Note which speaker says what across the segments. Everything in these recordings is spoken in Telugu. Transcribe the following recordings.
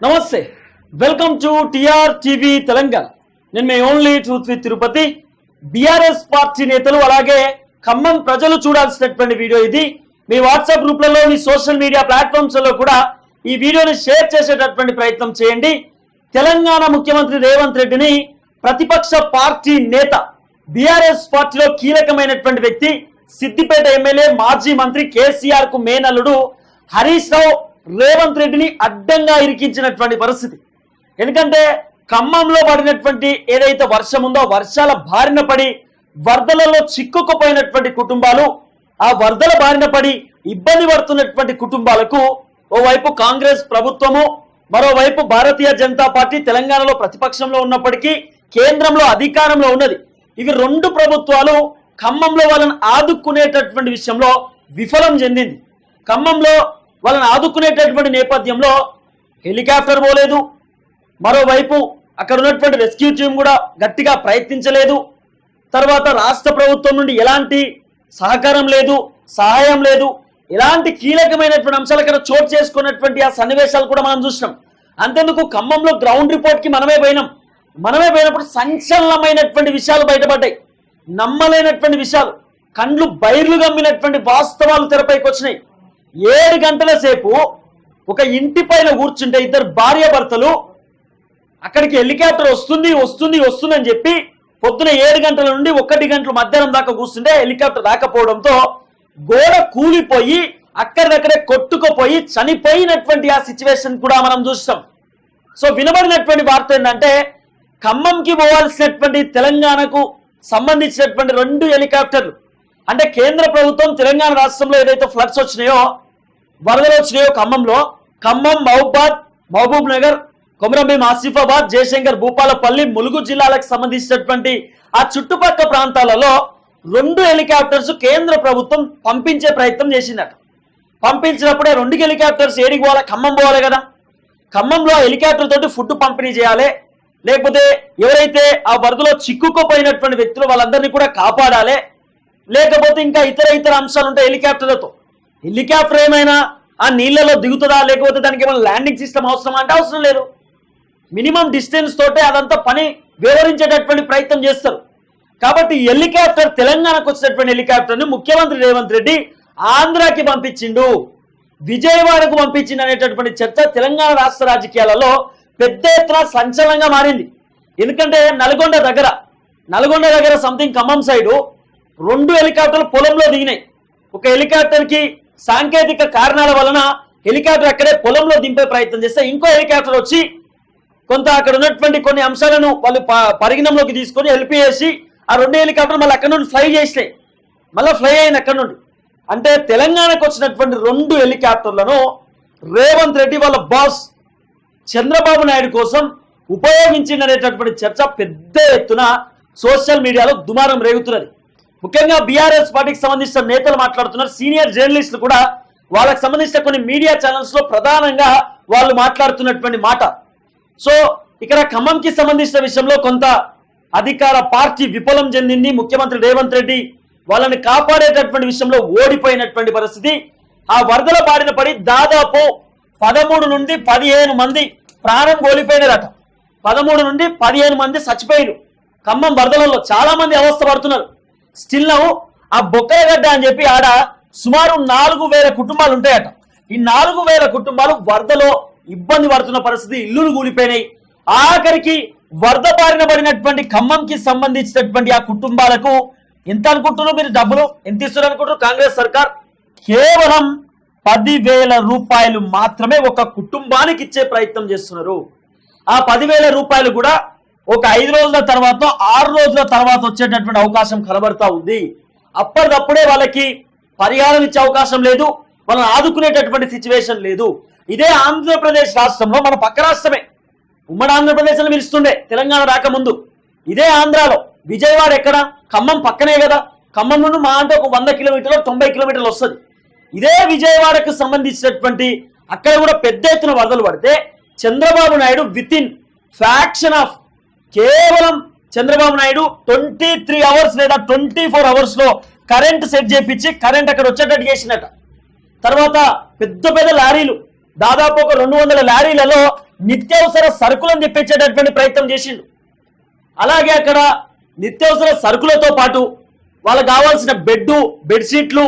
Speaker 1: నమస్తే. Welcome to TR TV Telangana. నేను మీ only truth with Tirupati. BRS party నేతలు అలాగే ఖమ్మం ప్రజలు చూడాల్సినటువంటి వీడియో ఇది. మీ వాట్సాప్ గ్రూప్లలో మీ సోషల్ మీడియా ప్లాట్ఫామ్స్లో కూడా ఈ వీడియోని షేర్ చేసేటటువంటి ప్రయత్నం చేయండి. తెలంగాణ ముఖ్యమంత్రి రేవంత్ రెడ్డిని ప్రతిపక్ష పార్టీ నేత బీఆర్ఎస్ పార్టీలో కీలకమైనటువంటి వ్యక్తి సిద్దిపేట ఎమ్మెల్యే మాజీ మంత్రి కేసీఆర్కు మేనల్లుడు హరీష్ రావు రేవంత్ రెడ్డిని అడ్డంగా ఇరికించినటువంటి పరిస్థితి. ఎందుకంటే ఖమ్మంలో పడినటువంటి ఏదైతే వర్షం ఉందో వర్షాల బారిన పడి వరదలలో చిక్కుకుపోయినటువంటి కుటుంబాలు ఆ వరదల బారిన పడి ఇబ్బంది పడుతున్నటువంటి కుటుంబాలకు ఓవైపు కాంగ్రెస్ ప్రభుత్వము మరోవైపు భారతీయ జనతా పార్టీ తెలంగాణలో ప్రతిపక్షంలో ఉన్నప్పటికీ కేంద్రంలో అధికారంలో ఉన్నది. ఇవి రెండు ప్రభుత్వాలు ఖమ్మంలో వాళ్ళని ఆదుకునేటటువంటి విషయంలో విఫలం చెందింది. ఖమ్మంలో వాళ్ళని ఆదుకునేటటువంటి నేపథ్యంలో హెలికాప్టర్ పోలేదు. మరోవైపు అక్కడ ఉన్నటువంటి రెస్క్యూ టీం కూడా గట్టిగా ప్రయత్నించలేదు. తర్వాత రాష్ట్ర ప్రభుత్వం నుండి ఎలాంటి సహకారం లేదు సహాయం లేదు. ఎలాంటి కీలకమైనటువంటి అంశాలు అక్కడ చోటు చేసుకున్నటువంటి ఆ సన్నివేశాలు కూడా మనం చూసినాం. అంతేందుకు ఖమ్మంలో గ్రౌండ్ రిపోర్ట్కి మనమే పోయినాం. మనమే పోయినప్పుడు సంచలనమైనటువంటి విషయాలు బయటపడ్డాయి. నమ్మలేనటువంటి విషయాలు. కండ్లు బైర్లు గమ్మినటువంటి వాస్తవాలు తెరపైకి వచ్చినాయి. ఏడు గంటల సేపు ఒక ఇంటి పైన కూర్చుంటే ఇద్దరు భార్య భర్తలు అక్కడికి హెలికాప్టర్ వస్తుంది వస్తుంది వస్తుందని చెప్పి పొద్దున ఏడు గంటల నుండి ఒకటి గంటల మధ్యాహ్నం దాకా కూర్చుంటే హెలికాప్టర్ రాకపోవడంతో గోడ కూలిపోయి అక్కడిదక్కడే కొట్టుకుపోయి చనిపోయినటువంటి ఆ సిచ్యువేషన్ కూడా మనం చూస్తాం. సో వినబడినటువంటి వార్త ఏంటంటే ఖమ్మంకి పోవాల్సినటువంటి తెలంగాణకు సంబంధించినటువంటి రెండు హెలికాప్టర్లు అంటే కేంద్ర ప్రభుత్వం తెలంగాణ రాష్ట్రంలో ఏదైతే ఫ్లడ్స్ వచ్చినాయో వరదలు వచ్చినాయో ఖమ్మంలో ఖమ్మం మహబాద్ మహబూబ్ నగర్ కొమరంభీం ఆసిఫాబాద్ జయశంకర్ భూపాలపల్లి ములుగు జిల్లాలకు సంబంధించినటువంటి ఆ చుట్టుపక్కల ప్రాంతాలలో రెండు హెలికాప్టర్స్ కేంద్ర ప్రభుత్వం పంపించే ప్రయత్నం చేసిందట. పంపించినప్పుడే రెండు హెలికాప్టర్స్ ఏడికి పోవాలి? ఖమ్మం పోవాలి కదా. ఖమ్మంలో హెలికాప్టర్ తోటి ఫుడ్ పంపిణీ చేయాలి. లేకపోతే ఎవరైతే ఆ వరదలో చిక్కుకుపోయినటువంటి వ్యక్తులు వాళ్ళందరినీ కూడా కాపాడాలి. లేకపోతే ఇంకా ఇతర ఇతర అంశాలు ఉంటాయి హెలికాప్టర్లతో. హెలికాప్టర్ ఏమైనా ఆ నీళ్ళలో దిగుతుందా? లేకపోతే దానికి ఏమైనా ల్యాండింగ్ సిస్టమ్ అవసరం అంటే అవసరం లేదు. మినిమం డిస్టెన్స్ తోటే అదంతా పని వివరించేటటువంటి ప్రయత్నం చేస్తారు. కాబట్టి హెలికాప్టర్ తెలంగాణకు వచ్చినటువంటి హెలికాప్టర్ని ముఖ్యమంత్రి రేవంత్ రెడ్డి ఆంధ్రాకి పంపించిండు. విజయవాడకు పంపించింది అనేటటువంటి చర్చ తెలంగాణ రాష్ట్ర రాజకీయాలలో పెద్ద ఎత్తున సంచలనంగా మారింది. ఎందుకంటే నల్గొండ దగ్గర నల్గొండ దగ్గర సంథింగ్ ఖమ్మం సైడు రెండు హెలికాప్టర్లు పొలంలో దిగినాయి. ఒక హెలికాప్టర్కి సాంకేతిక కారణాల వలన హెలికాప్టర్ అక్కడే పొలంలో దింపే ప్రయత్నం చేస్తే ఇంకో హెలికాప్టర్ వచ్చి కొంత అక్కడ ఉన్నటువంటి కొన్ని అంశాలను వాళ్ళు ప- పరిగణంలోకి తీసుకొని హెల్ప్ చేసి ఆ రెండు హెలికాప్టర్లు మళ్ళీ అక్కడ నుండి ఫ్లై చేసినాయి. మళ్ళీ ఫ్లై అయింది అక్కడ నుండి. అంటే తెలంగాణకు వచ్చినటువంటి రెండు హెలికాప్టర్లను రేవంత్ రెడ్డి వాళ్ళ బాస్ చంద్రబాబు నాయుడు కోసం ఉపయోగించిందనేటటువంటి చర్చ పెద్ద ఎత్తున సోషల్ మీడియాలో దుమారం రేగుతున్నది. ముఖ్యంగా బీఆర్ఎస్ పార్టీకి సంబంధించిన నేతలు మాట్లాడుతున్నారు. సీనియర్ జర్నలిస్టులు కూడా వాళ్ళకి సంబంధించిన కొన్ని మీడియా ఛానల్స్లో ప్రధానంగా వాళ్ళు మాట్లాడుతున్నటువంటి మాట. సో ఇక్కడ ఖమ్మంకి సంబంధించిన విషయంలో కొంత అధికార పార్టీ విఫలం చెందింది. ముఖ్యమంత్రి రేవంత్ రెడ్డి వాళ్ళని కాపాడేటటువంటి విషయంలో ఓడిపోయినటువంటి పరిస్థితి. ఆ వరదల బారిన పడి దాదాపు పదమూడు నుండి పదిహేను మంది ప్రాణం కోల్పోయినారట. పదమూడు నుండి పదిహేను మంది చచ్చిపోయారు ఖమ్మం వరదలలో చాలా మంది అవస్థ పడుతున్నారు. స్టిల్ నవ్వు ఆ బొక్కలగడ్డ అని చెప్పి ఆడ సుమారు నాలుగు వేల కుటుంబాలు ఉంటాయట. ఈ నాలుగు వేల కుటుంబాలు వరదలో ఇబ్బంది పడుతున్న పరిస్థితి ఇల్లులు కూలిపోయినాయి. ఆఖరికి వరద బారిన పడినటువంటి ఖమ్మంకి సంబంధించినటువంటి ఆ కుటుంబాలకు ఎంత అనుకుంటున్నారు మీరు డబ్బులు? ఎంత ఇస్తున్నారు అనుకుంటున్నారు కాంగ్రెస్ సర్కార్? కేవలం పదివేల రూపాయలు మాత్రమే ఒక కుటుంబానికి ఇచ్చే ప్రయత్నం చేస్తున్నారు. ఆ పదివేల రూపాయలు కూడా ఒక ఐదు రోజుల తర్వాత ఆరు రోజుల తర్వాత వచ్చేటటువంటి అవకాశం కనబడతా ఉంది. అప్పటికప్పుడే వాళ్ళకి పరిహారం ఇచ్చే అవకాశం లేదు వాళ్ళని ఆదుకునేటటువంటి సిచ్యువేషన్ లేదు. ఇదే ఆంధ్రప్రదేశ్ రాష్ట్రంలో మన పక్క రాష్ట్రమే. ఉమ్మడి ఆంధ్రప్రదేశ్లో పిలుస్తుండే తెలంగాణ రాకముందు. ఇదే ఆంధ్రాలో. విజయవాడ ఎక్కడ? ఖమ్మం పక్కనే కదా. ఖమ్మం నుండి మా అంటే ఒక వంద కిలోమీటర్లు తొంభై కిలోమీటర్లు వస్తుంది. ఇదే విజయవాడకు సంబంధించినటువంటి అక్కడ కూడా పెద్ద ఎత్తున వరదలు పడితే Chandrababu Naidu within fraction of కేవలం Chandrababu Naidu twenty three hours లేదా ట్వంటీ ఫోర్ అవర్స్లో కరెంట్ సెట్ చేపించి కరెంట్ అక్కడ వచ్చేటట్టు చేసినట తర్వాత పెద్ద పెద్ద లారీలు దాదాపు ఒక రెండు వందల లారీలలో నిత్యావసర సరుకులను తెప్పించేటటువంటి ప్రయత్నం చేసిండు. అలాగే అక్కడ నిత్యావసర సరుకులతో పాటు వాళ్ళకి కావాల్సిన బెడ్ బెడ్షీట్లు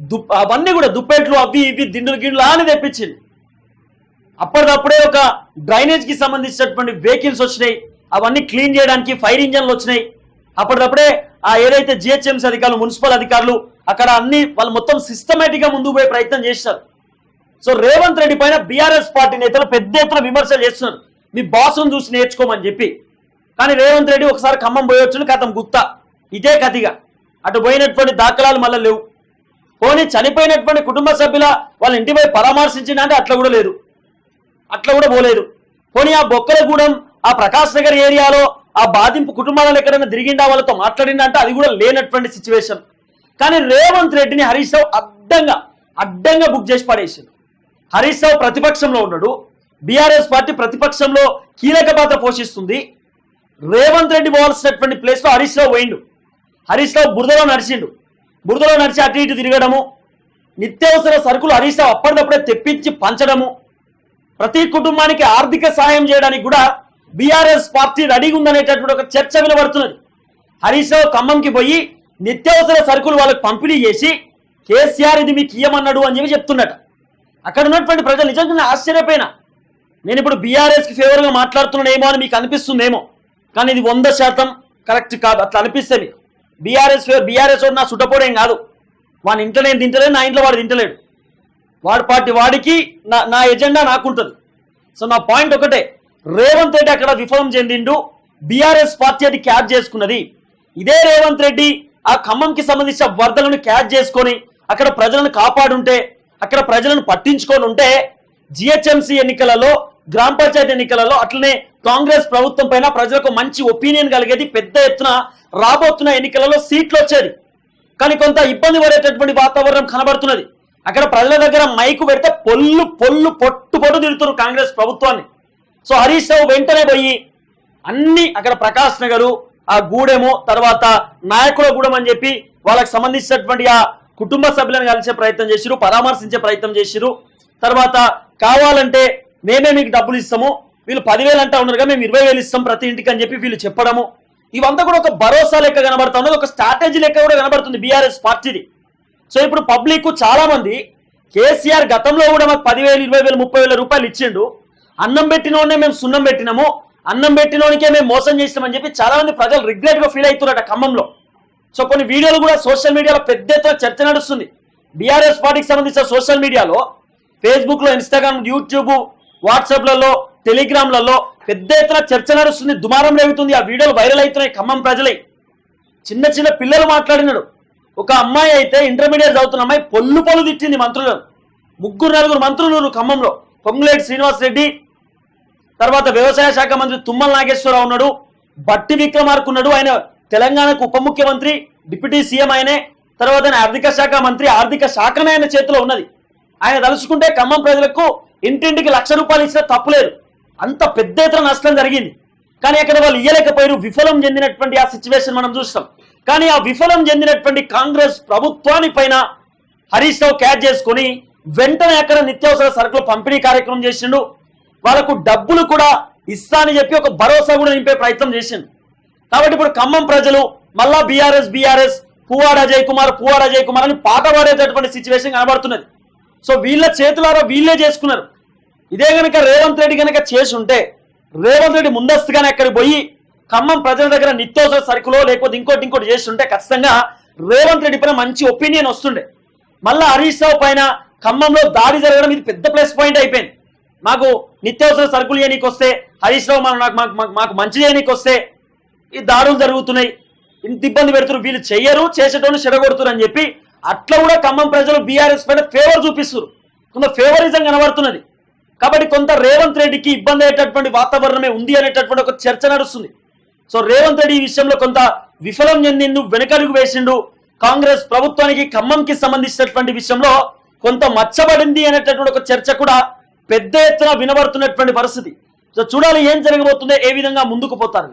Speaker 1: దుప్ప అవన్నీ కూడా దుప్పెట్లు అవి ఇవి దిండులు గిండులు అని తెప్పించింది అప్పటికప్పుడే ఒక డ్రైనేజ్కి సంబంధించినటువంటి వెహికల్స్ వచ్చినాయి. అవన్నీ క్లీన్ చేయడానికి ఫైర్ ఇంజన్లు వచ్చినాయి. అప్పటికప్పుడే ఆ ఏదైతే జిహెచ్ఎంసీ అధికారులు మున్సిపల్ అధికారులు అక్కడ అన్ని వాళ్ళు మొత్తం సిస్టమేటిక్గా ముందుకు పోయే ప్రయత్నం చేశారు సో రేవంత్ రెడ్డి పైన బీఆర్ఎస్ పార్టీ నేతలు పెద్ద ఎత్తున విమర్శలు చేస్తున్నారు. మీ బాసును చూసి నేర్చుకోమని చెప్పి. కానీ రేవంత్ రెడ్డి ఒకసారి ఖమ్మం పోయొచ్చు కథం గుత్త ఇదే కథిగా అటు పోయినటువంటి దాఖలాలు మళ్ళీ లేవు. పోనీ చనిపోయినటువంటి కుటుంబ సభ్యుల వాళ్ళ ఇంటిపై పరామర్శించిన అంటే అట్లా కూడా లేదు. అట్లా కూడా పోలేదు. పోనీ ఆ బొక్కలగూడెం ఆ ప్రకాష్ నగర్ ఏరియాలో ఆ బాధింపు కుటుంబాలను ఎక్కడైనా తిరిగిండా? వాళ్ళతో మాట్లాడిందా అంటే అది కూడా లేనటువంటి సిచ్యువేషన్ కానీ రేవంత్ రెడ్డిని హరీష్ రావు అడ్డంగా అడ్డంగా బుక్ చేసి పడేసిండు. హరీష్ రావు ప్రతిపక్షంలో ఉన్నాడు. బీఆర్ఎస్ పార్టీ ప్రతిపక్షంలో కీలక పాత్ర పోషిస్తుంది. రేవంత్ రెడ్డి పోవాల్సినటువంటి ప్లేస్లో హరీష్ రావు పోయిండు. హరీష్ రావు బురదలో నడిచిండు. బురదలో నడిచి అటు ఇటు తిరగడము నిత్యావసర సరుకులు హరీష్ రావు అప్పటికప్పుడే తెప్పించి పంచడము ప్రతి కుటుంబానికి ఆర్థిక సహాయం చేయడానికి కూడా బీఆర్ఎస్ పార్టీ రెడీగా ఉందనేటటువంటి ఒక చర్చ వినబడుతున్నది హరీష్ రావు ఖమ్మంకి పోయి నిత్యావసర సరుకులు వాళ్ళకి పంపిణీ చేసి కేసీఆర్ ఇది మీకు ఇయ్యమన్నాడు అని చెప్పి చెప్తున్నట. అక్కడ ఉన్నటువంటి ప్రజలు నిజంగా నేను ఆశ్చర్యపోయినా. నేను ఇప్పుడు బీఆర్ఎస్కి ఫేవర్గా మాట్లాడుతున్నానేమో అని మీకు అనిపిస్తుందేమో. కానీ ఇది వంద శాతం కరెక్ట్ కాదు అట్లా అనిపిస్తే మీకు. బీఆర్ఎస్ ఫేవర్ బీఆర్ఎస్ వాడు నా సుట్టపోడేం కాదు. వాని ఇంట్లో నేను తింటలేడు నా ఇంట్లో వాడు తింటలేడు. వాడి పార్టీ వాడికి నా నా ఎజెండా నాకుంటుంది. సో నా పాయింట్ ఒకటే. రేవంత్ రెడ్డి అక్కడ విఫలం చెందిండు. బీఆర్ఎస్ పార్టీ అది క్యాచ్ చేసుకున్నది. ఇదే రేవంత్ రెడ్డి ఆ ఖమ్మంకి సంబంధించిన వరదలను క్యాచ్ చేసుకొని అక్కడ ప్రజలను కాపాడుంటే అక్కడ ప్రజలను పట్టించుకొని ఉంటే జిహెచ్ఎంసీ ఎన్నికలలో గ్రామ పంచాయతీ ఎన్నికలలో అట్లనే కాంగ్రెస్ ప్రభుత్వం పైన ప్రజలకు మంచి ఒపీనియన్ కలిగేది పెద్ద ఎత్తున రాబోతున్న ఎన్నికలలో సీట్లు వచ్చేది కానీ కొంత ఇబ్బంది పడేటటువంటి వాతావరణం కనబడుతున్నది. అక్కడ ప్రజల దగ్గర మైకు పెడితే పొల్లు పొల్లు పొట్టు పొట్టు తిడుతున్నారు కాంగ్రెస్ ప్రభుత్వాన్ని. సో హరీష్ రావు వెంటనే పోయి అన్ని అక్కడ ప్రకాష్ నగరు ఆ గూడెము తర్వాత నాయకుల గూడెం అని చెప్పి వాళ్ళకి సంబంధించినటువంటి ఆ కుటుంబ సభ్యులను కలిసే ప్రయత్నం చేసిరు పరామర్శించే ప్రయత్నం చేసిరు తర్వాత కావాలంటే మేమే మీకు డబ్బులు ఇస్తాము వీళ్ళు పదివేలు అంటా ఉన్నారుగా మేము ఇరవై వేలు ఇస్తాం ప్రతి ఇంటికి అని చెప్పి వీళ్ళు చెప్పడము. ఇవంతా కూడా ఒక భరోసా లెక్క కనబడుతుంది ఒక స్ట్రాటజీ లెక్క కూడా కనబడుతుంది బీఆర్ఎస్ పార్టీది. సో ఇప్పుడు పబ్లిక్ చాలా మంది కేసీఆర్ గతంలో కూడా మాకు పదివేలు ఇరవై వేలు ముప్పై వేల రూపాయలు ఇచ్చిండు. అన్నం పెట్టినోనే మేము సున్నం పెట్టినాము. అన్నం పెట్టినోనికే మేము మోసం చేసినామని చెప్పి చాలా మంది ప్రజలు రిగ్రెట్గా ఫీల్ అవుతున్నారట ఖమ్మంలో. సో కొన్ని వీడియోలు కూడా సోషల్ మీడియాలో పెద్ద ఎత్తున చర్చ నడుస్తుంది. బీఆర్ఎస్ పార్టీకి సంబంధించిన సోషల్ మీడియాలో ఫేస్బుక్లో ఇన్స్టాగ్రామ్ యూట్యూబ్ వాట్సాప్లలో టెలిగ్రామ్లలో పెద్ద ఎత్తున చర్చ నడుస్తుంది. దుమారం రేగుతుంది. ఆ వీడియోలు వైరల్ అవుతున్నాయి ఖమ్మం ప్రజలే. చిన్న చిన్న పిల్లలు మాట్లాడినాడు. ఒక అమ్మాయి అయితే ఇంటర్మీడియట్ చదువుతున్న అమ్మాయి పొల్లు పొల్లు తిట్టింది మంత్రులను. ముగ్గురు నలుగురు మంత్రులు ఖమ్మంలో. పొంగులేటి శ్రీనివాస్ రెడ్డి తర్వాత వ్యవసాయ శాఖ మంత్రి తుమ్మల నాగేశ్వరరావు ఉన్నాడు. బట్టి విక్రమార్కు ఉన్నాడు ఆయన తెలంగాణకు ఉప ముఖ్యమంత్రి డిప్యూటీ సీఎం ఆయనే. తర్వాత ఆర్థిక శాఖ మంత్రి ఆర్థిక శాఖనే ఆయన చేతిలో ఉన్నది. ఆయన తలుచుకుంటే ఖమ్మం ప్రజలకు ఇంటింటికి లక్ష రూపాయలు ఇచ్చినా తప్పులేదు అంత పెద్ద ఎత్తున నష్టం జరిగింది. కానీ అక్కడ వాళ్ళు ఇయ్యలేకపోయారు. విఫలం చెందినటువంటి ఆ సిచ్యువేషన్ మనం చూస్తాం. కానీ ఆ విఫలం చెందినటువంటి కాంగ్రెస్ ప్రభుత్వాన్ని పైన హరీష్ రావు క్యాచ్ చేసుకొని వెంటనే అక్కడ నిత్యావసర సరుకులు పంపిణీ కార్యక్రమం చేసిండు. వాళ్ళకు డబ్బులు కూడా ఇస్తా అని చెప్పి ఒక భరోసా కూడా నింపే ప్రయత్నం చేసిండు. కాబట్టి ఇప్పుడు ఖమ్మం ప్రజలు మళ్ళా బీఆర్ఎస్ బీఆర్ఎస్ పువ్వాడ అజయ్ కుమార్ పువ్వాడ అజయ్ కుమార్ అని పాట పాడేటటువంటి సిచ్యువేషన్ కనబడుతున్నది. సో వీళ్ళ చేతులారా వీళ్ళే చేసుకున్నారు. ఇదే కనుక రేవంత్ రెడ్డి గనక చేసి ఉంటే రేవంత్ రెడ్డి ముందస్తుగానే అక్కడికి పోయి ఖమ్మం ప్రజల దగ్గర నిత్యవసర సరుకులో లేకపోతే ఇంకోటి ఇంకోటి చేసి ఉంటే ఖచ్చితంగా రేవంత్ రెడ్డి పైన మంచి ఒపీనియన్ వస్తుండే. మళ్ళా హరీష్ రావు పైన ఖమ్మంలో దాడి జరగడం ఇది పెద్ద ప్లస్ పాయింట్ అయిపోయింది. మాకు నిత్యావసర సరుకులు చేయనీకి వస్తే హరీష్ రావు మనం నాకు మాకు- మాకు- మంచి చేయనీకి వస్తే ఈ దాడులు జరుగుతున్నాయి. ఇంత ఇబ్బంది పెడుతున్నారు. వీళ్ళు చెయ్యరు చేసేటోళ్ళు చెడగొడుతున్నారు అని చెప్పి అట్లా కూడా ఖమ్మం ప్రజలు బీఆర్ఎస్ పైన ఫేవర్ చూపిస్తున్నారు. కొంత ఫేవరిజం కనబడుతున్నది. కాబట్టి కొంత రేవంత్ రెడ్డికి ఇబ్బంది అయ్యేటటువంటి వాతావరణమే ఉంది అనేటటువంటి ఒక చర్చ నడుస్తుంది. సో రేవంత్ రెడ్డి ఈ విషయంలో కొంత విఫలం చెందిండు వెనకడుగు వేసిండు. కాంగ్రెస్ ప్రభుత్వానికి ఖమ్మంకి సంబంధించినటువంటి విషయంలో కొంత మచ్చబడింది అనేటటువంటి ఒక చర్చ కూడా పెద్ద ఎత్తున వినబడుతున్నటువంటి పరిస్థితి. సో చూడాలి ఏం జరగబోతుందో ఏ విధంగా ముందుకు పోతారని.